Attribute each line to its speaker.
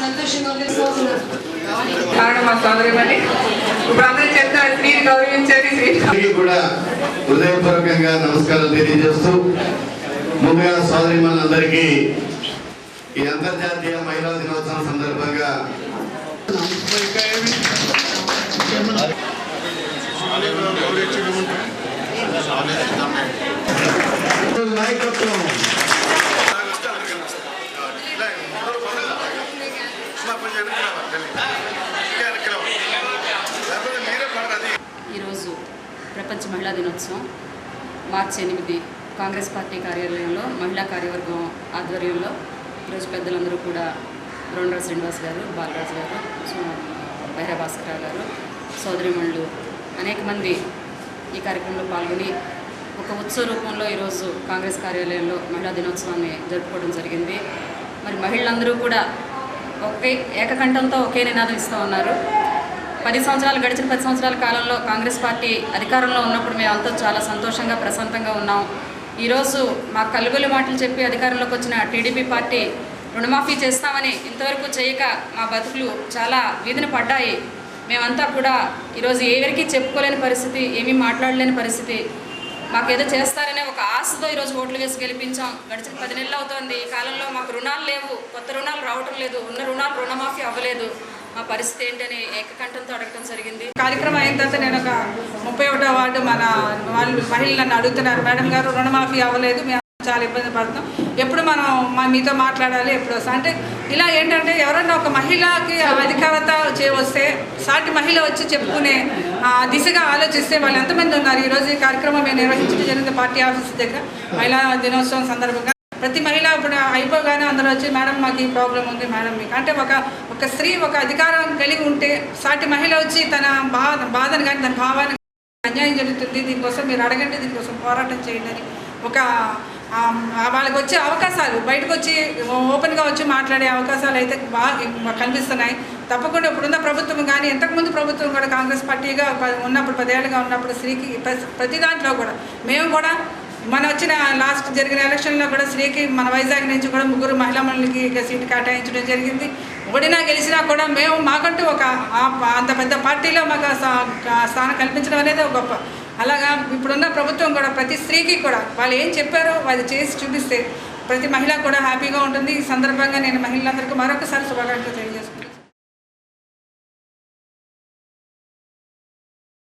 Speaker 1: సంతోషంగా ఇప్పుడు
Speaker 2: కూడా హృదయపూర్వకంగా నమస్కారం తెలియజేస్తూ ముందుగా సోదరి మనందరికీ ఈ అంతర్జాతీయ మహిళా దినోత్సవం సందర్భంగా నాయకత్వం.
Speaker 3: మహిళా దినోత్సవం మార్చి ఎనిమిది. కాంగ్రెస్ పార్టీ కార్యాలయంలో మహిళా కార్యవర్గం ఆధ్వర్యంలో ఈరోజు పెద్దలందరూ కూడా రోండ్రా శ్రీనివాస్ గారు బాలరాజు గారు సో- బైరా భాస్కరరావు గారు సోదరిమణులు అనేక మంది ఈ కార్యక్రమంలో పాల్గొని ఒక ఉత్సవ రూపంలో ఈరోజు కాంగ్రెస్ కార్యాలయంలో మహిళా దినోత్సవాన్ని జరుపుకోవడం జరిగింది. మరి మహిళలందరూ కూడా ఒకే ఏకకంఠంతో ఒకే నినాదం ఇస్తూ ఉన్నారు. పది సంవత్సరాలు గడిచిన పది సంవత్సరాల కాలంలో కాంగ్రెస్ పార్టీ అధికారంలో ఉన్నప్పుడు మేమంతా చాలా సంతోషంగా ప్రశాంతంగా ఉన్నాం. ఈరోజు మా కలుగులు మాటలు చెప్పి అధికారంలోకి వచ్చిన టీడీపీ పార్టీ రుణమాఫీ చేస్తామని ఇంతవరకు చేయక మా బతుకులు చాలా వీధిన పడ్డాయి. మేమంతా కూడా ఈరోజు ఎవరికి చెప్పుకోలేని పరిస్థితి ఏమీ మాట్లాడలేని పరిస్థితి. మాకేదో చేస్తారనే ఒక ఆశతో ఈరోజు ఓట్లు వేసి గెలిపించాం. గడిచిన పది నెలలు అవుతోంది. ఈ కాలంలో మాకు రుణాలు లేవు. కొత్త రుణాలు రావటం లేదు. ఉన్న రుణాలు రుణమాఫీ అవ్వలేదు. మా పరిస్థితి ఏంటని ఏకకంఠంతో అడగడం జరిగింది.
Speaker 4: కార్యక్రమం అయిన తర్వాత నేను ఒక ముప్పై ఒకటో వార్డు మన వాళ్ళు మహిళలు నన్ను అడుగుతున్నారు మేడం గారు రుణమాఫీ అవ్వలేదు మేము చాలా ఇబ్బంది పడుతున్నాం. ఎప్పుడు మనం మా మీతో మాట్లాడాలి ఎప్పుడు వస్తా? అంటే ఇలా ఏంటంటే ఎవరన్నా ఒక మహిళకి అధికారత చే వస్తే సాటి మహిళ వచ్చి చెప్పుకునే ఆ, దిశగా ఆలోచిస్తే వాళ్ళు ఎంతమంది ఉన్నారు? ఈరోజు ఈ కార్యక్రమం మేము నిర్వహించడం జరిగింది పార్టీ ఆఫీస్ దగ్గర. మహిళా దినోత్సవం సందర్భంగా ప్రతి మహిళ ఇప్పుడు అయిపోగానే అందరూ వచ్చి మేడం మాకు ఈ ప్రాబ్లం ఉంది మేడం మీకు. అంటే ఒక ఒక స్త్రీ ఒక అధికారం కలిగి ఉంటే సాటి మహిళ వచ్చి తన బాధ బాధను కానీ తన భావాన్ని అన్యాయం జరుగుతుంది దీనికోసం మీరు అడగండి దీనికోసం పోరాటం చేయండి అని ఒక వాళ్ళకి వచ్చే అవకాశాలు బయటకు వచ్చి ఓపెన్గా వచ్చి మాట్లాడే అవకాశాలు అయితే బాగా కనిపిస్తున్నాయి. తప్పకుండా ఇప్పుడున్న ప్రభుత్వం కానీ ఇంతకుముందు ప్రభుత్వం కూడా కాంగ్రెస్ పార్టీగా ప- ఉన్నప్పుడు పదేళ్ళుగా ఉన్నప్పుడు స్త్రీకి ప్రతి దాంట్లో కూడా మేము కూడా మన వచ్చిన లాస్ట్ జరిగిన ఎలక్షన్లో కూడా స్త్రీకి మన వైజాగ్ నుంచి కూడా ముగ్గురు మహిళా మండలికి సీటు కేటాయించడం జరిగింది. ఓడినా గెలిచినా కూడా మేము మాకంటూ ఒక అంత పెద్ద పార్టీలో మాకు స్థానం కల్పించడం అనేది ఒక గొప్ప అలాగా ఇప్పుడున్న ప్రభుత్వం కూడా ప్రతి స్త్రీకి కూడా వాళ్ళు ఏం చెప్పారో వాళ్ళు చేసి చూపిస్తే ప్రతి మహిళ కూడా హ్యాపీగా ఉంటుంది. ఈ సందర్భంగా నేను మహిళలందరికీ మరొకసారి శుభాకాంక్షలు తెలియజేస్తాను